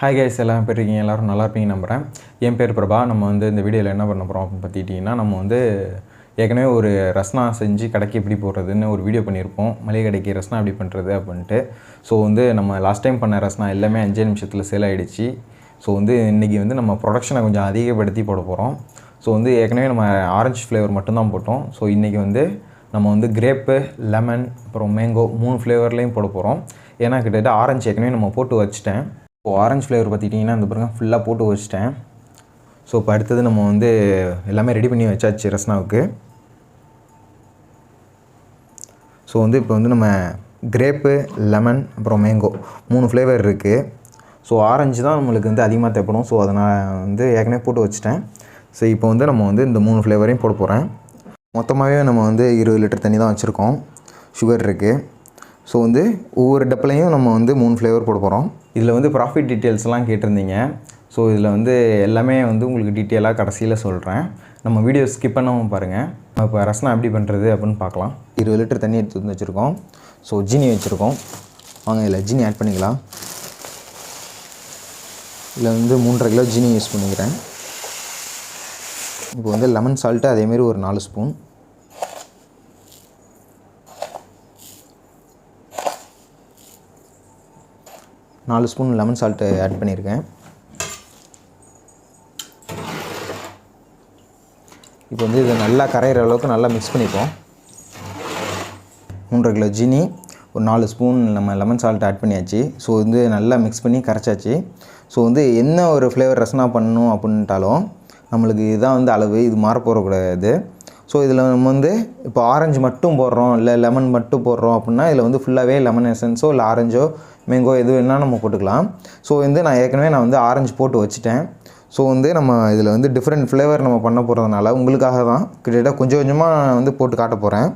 Hi guys எல்லாம் எப்படி இருக்கீங்க? எல்லோரும் நல்லா இருப்பீங்க நம்புகிறேன் என் பேர் பிரபா. நம்ம வந்து இந்த வீடியோவில் என்ன பண்ண போகிறோம் அப்படின்னு பார்த்துக்கிட்டிங்கன்னா நம்ம வந்து ஏற்கனவே ஒரு ரஸ்னா செஞ்சு கடைக்கு எப்படி போடுறதுன்னு ஒரு வீடியோ பண்ணியிருப்போம் மளிகை கடைக்கு ரஸ்னா எப்படி பண்ணுறது அப்படின்ட்டு. ஸோ வந்து நம்ம லாஸ்ட் டைம் பண்ண ரஸ்னா எல்லாமே அஞ்சே நிமிஷத்தில் சேல் ஆகிடுச்சு ஸோ வந்து இன்றைக்கி வந்து நம்ம ப்ரொடக்ஷனை கொஞ்சம் அதிகப்படுத்தி போட போகிறோம் ஸோ வந்து ஏற்கனவே நம்ம ஆரஞ்சு ஃப்ளேவர் மட்டும்தான் போட்டோம். ஸோ இன்றைக்கி வந்து நம்ம வந்து கிரேப்பு லெமன் அப்புறம் மேங்கோ மூணு ஃப்ளேவர்லேயும் போட போகிறோம் ஏன்னா கிட்டத்தட்ட ஆரஞ்சு ஏற்கனவே நம்ம போட்டு வச்சுட்டேன். இப்போ ஆரஞ்சு ஃப்ளேவர் பார்த்துக்கிட்டிங்கன்னா இந்த பிறகு ஃபுல்லாக போட்டு வச்சுட்டேன். ஸோ இப்போ அடுத்தது நம்ம வந்து எல்லாமே ரெடி பண்ணி வச்சாச்சு ரஸ்னாவுக்கு. ஸோ வந்து இப்போ வந்து நம்ம கிரேப்பு லெமன் அப்புறம் மேங்கோ மூணு ஃப்ளேவர் இருக்குது ஸோ ஆரஞ்சு தான் நம்மளுக்கு வந்து அதிகமாக தேவைப்படும். ஸோ அதை நான் வந்து ஏற்கனவே போட்டு வச்சுட்டேன். ஸோ இப்போ வந்து நம்ம வந்து இந்த மூணு ஃப்ளேவரையும் போட போகிறேன் மொத்தமாகவே நம்ம வந்து இருபது லிட்டர் தண்ணி தான் வச்சுருக்கோம். சுகர் இருக்குது ஸோ வந்து ஒவ்வொரு டப்புலையும் நம்ம வந்து மூணு ஃப்ளேவர் போட போகிறோம் இதில் வந்து ப்ராஃபிட் டீட்டெயில்ஸ்லாம் கேட்டிருந்தீங்க. ஸோ இதில் வந்து எல்லாமே வந்து உங்களுக்கு டீட்டெயிலாக கடைசியில் சொல்கிறேன் நம்ம வீடியோ ஸ்கிப் பண்ணாமல் பாருங்கள் இப்போ ரசனா எப்படி பண்ணுறது அப்படின்னு பார்க்கலாம். இருபது லிட்டர் தண்ணி எடுத்து வந்து வச்சுருக்கோம். ஸோ ஜீனி வச்சுருக்கோம். வாங்க இதில் ஜீனி ஆட் பண்ணிக்கலாம். இதில் வந்து மூன்றரை கிலோ ஜீனி யூஸ் பண்ணிக்கிறேன். இப்போ வந்து லெமன் சால்ட்டு அதேமாரி ஒரு நாலு ஸ்பூன் நாலு ஸ்பூன் லெமன் சால்ட்டு ஆட் பண்ணியிருக்கேன். இப்போ வந்து இதை நல்லா கரையிற அளவுக்கு நல்லா மிக்ஸ் பண்ணிப்போம். மூன்றரை கிலோ ஜீனி ஒரு நாலு ஸ்பூன் நம்ம லெமன் சால்ட் ஆட் பண்ணியாச்சு. ஸோ வந்து நல்லா மிக்ஸ் பண்ணி கரைச்சாச்சு. ஸோ வந்து என்ன ஒரு ஃப்ளேவர் ரசனா பண்ணணும் அப்படின்ட்டாலும் நம்மளுக்கு இதுதான் வந்து அளவு. இது மாற போகக்கூடாது ஸோ இதில் நம்ம வந்து இப்போ ஆரஞ்சு மட்டும் போடுறோம் இல்லை லெமன் மட்டும் போடுறோம் அப்படின்னா இதில் வந்து ஃபுல்லாகவே லெமன் எசன்ஸோ இல்லை ஆரஞ்சோ மேங்கோ எது வேணால் நம்ம போட்டுக்கலாம். ஸோ வந்து நான் ஏற்கனவே நான் வந்து ஆரஞ்சு போட்டு வச்சுட்டேன். ஸோ வந்து நம்ம இதில் வந்து டிஃப்ரெண்ட் ஃப்ளேவர் நம்ம பண்ண போகிறதுனால உங்களுக்காக தான் கிட்டத்தட்ட கொஞ்சம் கொஞ்சமாக வந்து போட்டு காட்ட போகிறேன்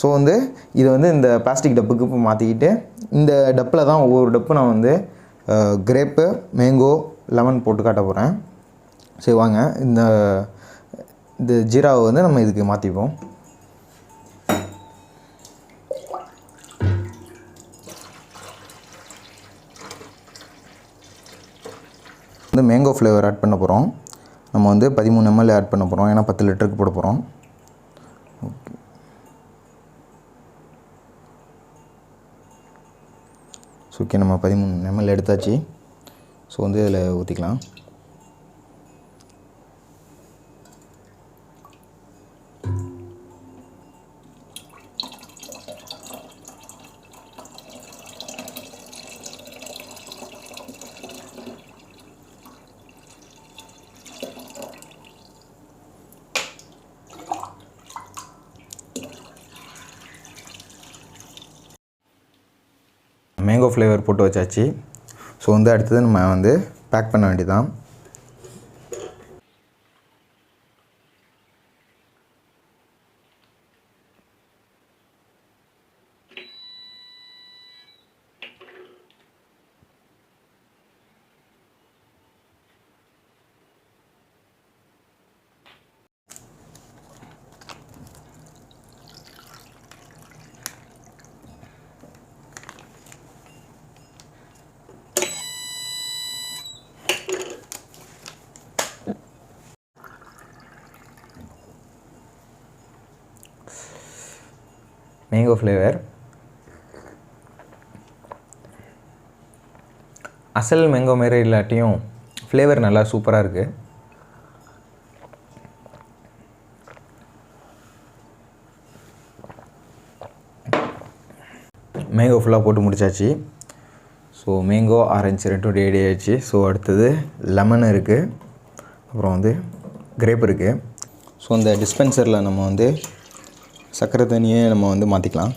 ஸோ வந்து இதை வந்து இந்த பிளாஸ்டிக் டப்புக்கு இப்போ மாற்றிக்கிட்டு இந்த டப்பில் தான் ஒவ்வொரு டப்பு நான் வந்து கிரேப்பு மேங்கோ லெமன் போட்டு காட்ட போகிறேன் சரி வாங்க. இந்த இந்த ஜீராவை வந்து நம்ம இதுக்கு மாற்றிப்போம் வந்து மேங்கோ ஃப்ளேவர் ஆட் பண்ண போகிறோம் நம்ம வந்து பதிமூணு எம்எல் ஆட் பண்ண போகிறோம் ஏன்னா பத்து லிட்டருக்கு போட போகிறோம் ஓகே ஸோ ஓகே நம்ம பதிமூணு எம்எல் எடுத்தாச்சு. ஸோ வந்து இதில் ஊற்றிக்கலாம் மேங்கோ ஃப்ளேவர் போட்டு வச்சாச்சு. ஸோ வந்து அடுத்தது நம்ம வந்து பேக் பண்ண வேண்டியதான் மேங்கோ ஃப்ளேவர் அசல் மேங்கோ மாரி இல்லாட்டியும் ஃப்ளேவர் நல்லா சூப்பராக இருக்குது மேங்கோ ஃபுல்லாக போட்டு முடிச்சாச்சு. ஸோ மேங்கோ ஆரஞ்சு ரெண்டும் ரெடி ஆயிடுச்சு. ஸோ அடுத்தது லெமன் இருக்குது அப்புறம் வந்து கிரேப் இருக்குது ஸோ இந்த டிஸ்பென்சரில் நம்ம வந்து சர்க்கரை தண்ணியே நம்ம வந்து மாற்றிக்கலாம்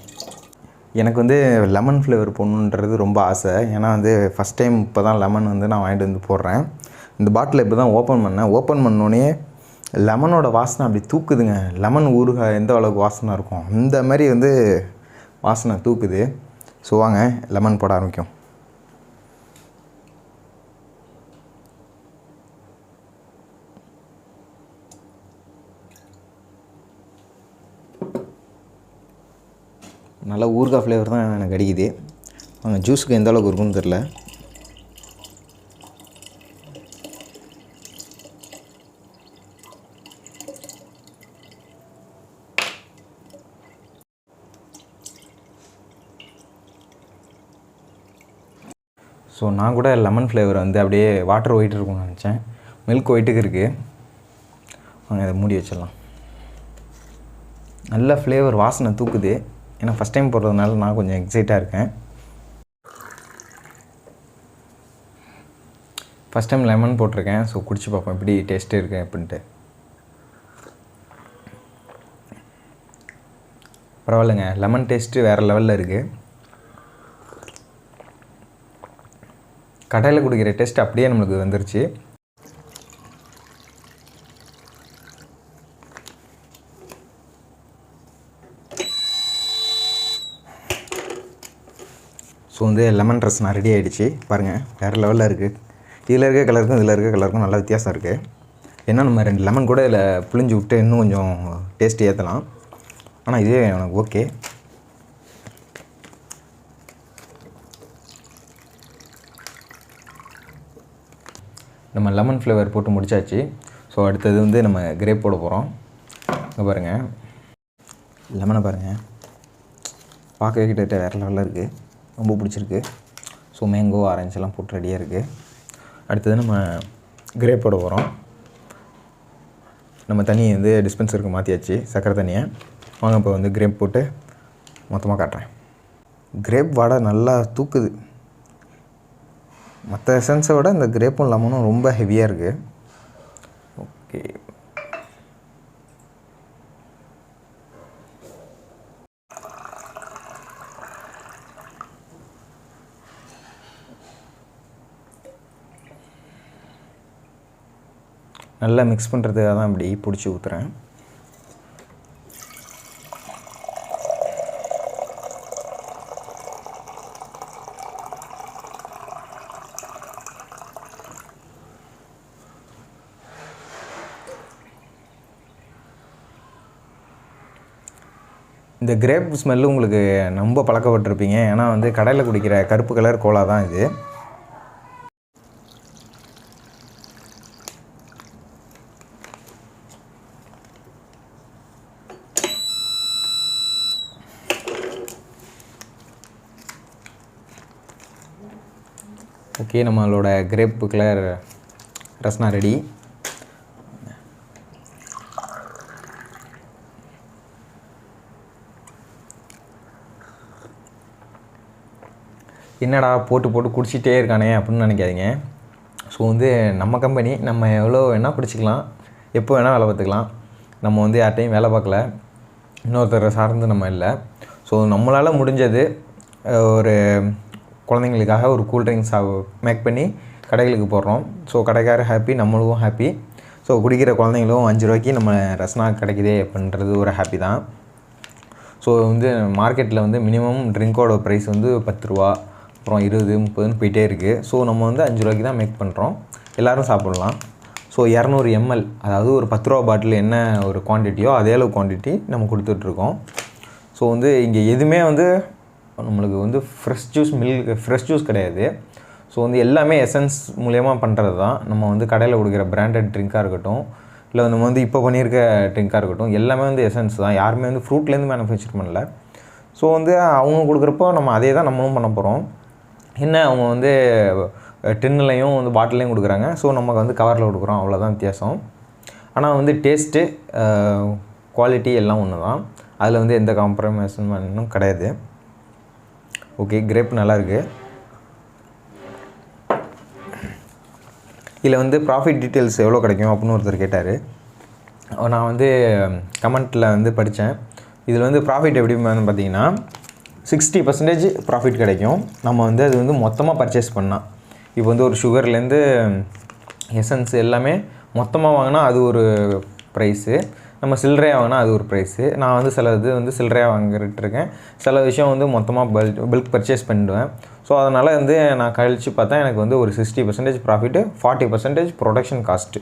எனக்கு வந்து லெமன் ஃப்ளேவர் போடணுன்றது ரொம்ப ஆசை. ஏன்னா வந்து ஃபஸ்ட் டைம் இப்போ தான் லெமன் வந்து நான் வாங்கிட்டு வந்து போடுறேன். இந்த பாட்டில் இப்போ தான் ஓப்பன் பண்ணேன். ஓப்பன் பண்ணோடனே லெமனோட வாசனை அப்படி தூக்குதுங்க. லெமன் ஊறுகாய் எந்த அளவுக்கு வாசனை இருக்கும்? அந்த மாதிரி வந்து வாசனை தூக்குது. ஸோ வாங்க லெமன் போட ஆரம்பிக்கும் நல்ல ஊறுகாய் ஃப்ளேவர் தான் எனக்கு அடிக்குது. அங்கே ஜூஸுக்கு எந்த அளவுக்கு இருக்குன்னு தெரில ஸோ நான் கூட லெமன் ஃப்ளேவர் வந்து அப்படியே வாட்டர் ஒயிட் இருக்கும்னு நினச்சேன். மில்க் ஒயிட்டுக்கு இருக்குது வாங்க அதை மூடி வச்சிடலாம். நல்ல ஃப்ளேவர் வாசனை தூக்குது. ஏன்னா ஃபஸ்ட் டைம் போடுறதுனால நான் கொஞ்சம் எக்ஸைட்டாக இருக்கேன். ஃபஸ்ட் டைம் லெமன் போட்டிருக்கேன். ஸோ குடிச்சு பார்ப்போம். எப்படி டேஸ்ட்டு இருக்கு அப்படின்ட்டு. பரவாயில்லைங்க. லெமன் டேஸ்ட்டு வேறு லெவலில் இருக்குது கடையில் குடிக்கிற டேஸ்ட் அப்படியே நம்மளுக்கு வந்துருச்சு. ஸோ வந்து லெமன் ட்ரெஸ் நான் ரெடி ஆகிடுச்சு பாருங்கள் வேறு லெவலில் இருக்குது இதில் இருக்க கலருக்கும் இதில் இருக்க கலருக்கும் நல்ல வித்தியாசம் இருக்குது ஏன்னா நம்ம ரெண்டு லெமன் கூட இதில் புளிஞ்சு விட்டு இன்னும் கொஞ்சம் டேஸ்ட் ஏற்றலாம் ஆனால் இதே எனக்கு ஓகே நம்ம லெமன் ஃப்ளேவர் போட்டு முடிச்சாச்சு. ஸோ அடுத்தது வந்து நம்ம கிரேப் போட போகிறோம் இங்கே பாருங்கள் லெமனை பாருங்கள் பார்க்கவே கிட்டத்தட்ட வேறு லெவலில் இருக்குது ரொம்ப பிடிச்சிருக்கு. ஸோ மேங்கோ ஆரஞ்செல்லாம் போட்டு ரெடியாக இருக்குது அடுத்தது நம்ம கிரேப்போட போட நம்ம தண்ணியை வந்து டிஸ்பென்சருக்கு மாற்றியாச்சு சக்கரை தண்ணியை. வாங்க இப்போ வந்து கிரேப் போட்டு மொத்தமாக காட்டுறேன். கிரேப் வாடை நல்லா தூக்குது. மற்ற எசன்ஸை விட இந்த கிரேப்பும் லெமனும் ரொம்ப ஹெவியாக இருக்குது ஓகே நல்லா மிக்ஸ் பண்ணுறதுக்காக தான் இப்படி பிடிச்சி ஊற்றுறேன் இந்த கிரேப் ஸ்மெல்லு உங்களுக்கு ரொம்ப பழக்கப்பட்டிருப்பீங்க. ஏன்னா வந்து கடையில் குடிக்கிற கருப்பு கலர் கோலா தான் இது. ஓகே நம்மளோட கிரேப் கலர் ரஸ்னா ரெடி என்னடா போட்டு போட்டு குடிச்சிட்டே இருக்கானே அப்படின்னு நினைக்காதீங்க. ஸோ வந்து நம்ம கம்பெனி நம்ம எவ்வளோ வேணால் குடிச்சிக்கலாம். எப்போ வேணால் வேலை பார்த்துக்கலாம். நம்ம வந்து யார்ட்டையும் வேலை பார்க்கல. இன்னொருத்தரை சார்ந்து நம்ம இல்லை. ஸோ நம்மளால் முடிஞ்சது ஒரு குழந்தைங்களுக்காக ஒரு கூல் ட்ரிங்க்ஸ் மேக் பண்ணி கடைகளுக்கு போடுறோம். ஸோ கடைக்காரர் ஹாப்பி நம்மளும் ஹாப்பி ஸோ குடிக்கிற குழந்தைங்களும் அஞ்சு ரூபாய்க்கு நம்ம ரஸ்னா கிடைக்குதே அப்படின்றது ஒரு ஹாப்பி தான். ஸோ வந்து மார்க்கெட்டில் வந்து மினிமம் ட்ரிங்க்கோட ப்ரைஸ் வந்து பத்து ரூபா அப்புறம் இருபது முப்பதுன்னு போயிட்டே இருக்குது ஸோ நம்ம வந்து அஞ்சு ரூபாய்க்கு தான் மேக் பண்ணுறோம் எல்லோரும் சாப்பிட்லாம். ஸோ இரநூறு எம்எல் அதாவது ஒரு பத்து ரூபா பாட்டில் என்ன ஒரு குவான்டிட்டியோ அதே அளவு குவான்டிட்டி நம்ம கொடுத்துட்ருக்கோம் ஸோ வந்து இங்கே எதுவுமே வந்து நம்மளுக்கு வந்து fresh juice milk fresh juice கிடையாது. ஸோ வந்து எல்லாமே எசன்ஸ் மூலயமா பண்ணுறது தான். நம்ம வந்து கடையில் கொடுக்குற பிராண்டட் ட்ரிங்காக இருக்கட்டும் இல்லை நம்ம வந்து இப்போ பண்ணியிருக்க ட்ரிங்காக இருக்கட்டும் எல்லாமே வந்து எசன்ஸ் தான். யாருமே வந்து ஃப்ரூட்லேருந்து மேனுஃபேக்சர் பண்ணல. ஸோ வந்து அவங்க கொடுக்குறப்போ நம்ம அதே தான் நம்மளும் பண்ண போகிறோம் என்ன அவங்க வந்து டின்னுலையும் வந்து பாட்டிலையும் கொடுக்குறாங்க. ஸோ நமக்கு வந்து கவரில் கொடுக்குறோம். அவ்வளோதான் வித்தியாசம். ஆனால் வந்து டேஸ்ட்டு குவாலிட்டி எல்லாம் ஒன்று தான் அதில் வந்து எந்த காம்ப்ரமைஸும் கிடையாது. ஓகே கிரேப் நல்லாயிருக்கு இதில் வந்து ப்ராஃபிட் டீட்டெயில்ஸ் எவ்வளோ கிடைக்கும் அப்படின்னு ஒருத்தர் கேட்டார். நான் வந்து கமெண்ட்டில் வந்து படித்தேன். இதில் வந்து ப்ராஃபிட் எப்படி வந்து பார்த்தீங்கன்னா சிக்ஸ்டி பர்சன்டேஜ் ப்ராஃபிட் கிடைக்கும். நம்ம வந்து அது வந்து மொத்தமாக பர்ச்சேஸ் பண்ணால் இப்போ வந்து ஒரு சுகர்லேருந்து எசன்ஸ் எல்லாமே மொத்தமாக வாங்கினா அது ஒரு ப்ரைஸு நம்ம சில்லறையாக வாங்கினா அது ஒரு ப்ரைஸு நான் வந்து சில இது வந்து சில்லறையாக வாங்கிட்டு இருக்கேன். சில விஷயம் வந்து மொத்தமாக பல்க் பல்க் பர்ச்சேஸ் பண்ணிடுவேன். ஸோ அதனால் வந்து நான் கழித்து பார்த்தா எனக்கு வந்து ஒரு sixty percentage profit forty percentage production cost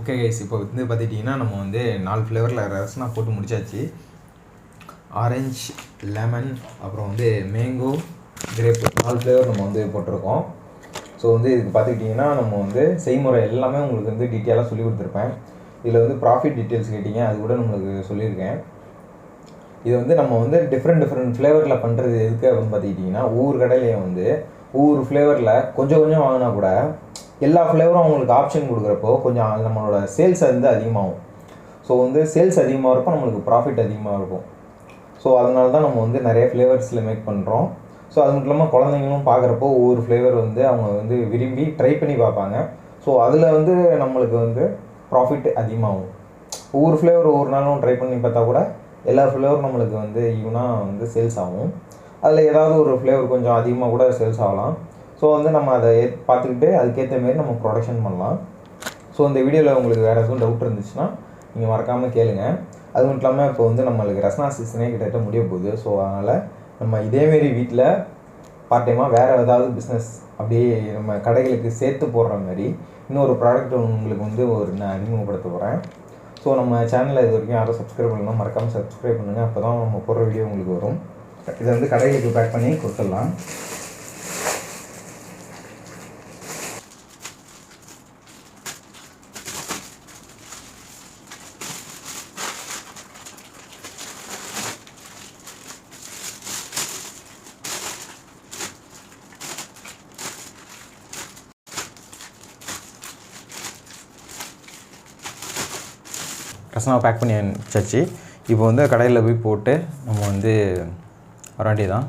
okay guys இப்போ வந்து பார்த்துட்டிங்கன்னா நம்ம வந்து நாலு ஃப்ளேவரில் ரசனா போட்டு முடிச்சாச்சு. ஆரஞ்சு லெமன் அப்புறம் வந்து மேங்கோ கிரேப் நாலு ஃப்ளேவர் நம்ம வந்து போட்டிருக்கோம். ஸோ வந்து இதுக்கு பார்த்துக்கிட்டிங்கன்னா நம்ம வந்து செய்முறை எல்லாமே உங்களுக்கு வந்து டீட்டெயிலாக சொல்லி கொடுத்துருப்பேன். இதில் வந்து ப்ராஃபிட் டீட்டெயில்ஸ் கேட்டிங்க அது கூட நம்மளுக்கு சொல்லியிருக்கேன். இது வந்து நம்ம வந்து டிஃப்ரெண்ட் டிஃப்ரெண்ட் ஃப்ளேவரில் பண்ணுறது எதுக்கு அப்படின்னு பார்த்துக்கிட்டிங்கன்னா ஒவ்வொரு கடையிலையும் வந்து ஒவ்வொரு ஃப்ளேவரில் கொஞ்சம் கொஞ்சம் வாங்கினா கூட எல்லா ஃப்ளேவரும் அவங்களுக்கு ஆப்ஷன் கொடுக்குறப்போ கொஞ்சம் நம்மளோட சேல்ஸ் வந்து அதிகமாகும். ஸோ வந்து சேல்ஸ் அதிகமாக இருக்கும் நம்மளுக்கு ப்ராஃபிட் அதிகமாக இருக்கும். ஸோ அதனால தான் நம்ம வந்து நிறைய ஃப்ளேவர்ஸில் மேக் பண்ணுறோம் ஸோ அது மட்டும் இல்லாமல் குழந்தைங்களும் பார்க்குறப்போ ஒவ்வொரு ஃப்ளேவர் வந்து அவங்க வந்து விரும்பி ட்ரை பண்ணி பார்ப்பாங்க. ஸோ அதில் வந்து நம்மளுக்கு வந்து ப்ராஃபிட் அதிகமாகும். ஒவ்வொரு ஃப்ளேவர் ஒவ்வொரு நாளும் ட்ரை பண்ணி பார்த்தா கூட எல்லா ஃப்ளேவரும் நம்மளுக்கு வந்து ஈவனாக வந்து சேல்ஸ் ஆகும். அதில் ஏதாவது ஒரு ஃப்ளேவர் கொஞ்சம் அதிகமாக கூட சேல்ஸ் ஆகலாம். ஸோ வந்து நம்ம அதை பார்த்துக்கிட்டு அதுக்கேற்ற மாரி நம்ம ப்ரொடக்ஷன் பண்ணலாம். ஸோ இந்த வீடியோவில் உங்களுக்கு வேறு எதுவும் டவுட் இருந்துச்சுன்னா நீங்கள் மறக்காமல் கேளுங்க. அது மட்டும் இல்லாமல் இப்போ வந்து நம்மளுக்கு ரசனா சீசனே கிட்டத்தட்ட முடிய போகுது. ஸோ அதனால் நம்ம இதேமாரி வீட்டில் பார்ட் டைமாக வேறு ஏதாவது பிஸ்னஸ் அப்படியே நம்ம கடைகளுக்கு சேர்த்து போடுற மாதிரி இன்னொரு ப்ராடக்ட் உங்களுக்கு வந்து ஒரு நான் அறிமுகப்படுத்த போகிறேன் ஸோ நம்ம சேனலில் இது வரைக்கும் யாரும் சப்ஸ்கிரைப் பண்ணலாம் மறக்காமல் சப்ஸ்கிரைப் பண்ணுங்கள் அப்போ தான் நம்ம போடுற வீடியோ உங்களுக்கு வரும். இதை வந்து கடைகளுக்கு பேக் பண்ணி கொடுத்துடலாம். ரசனா பேக் பண்ணி வச்சாச்சு இப்போ வந்து கடையில் போய் போட்டு நம்ம வந்து வர வேண்டியதான்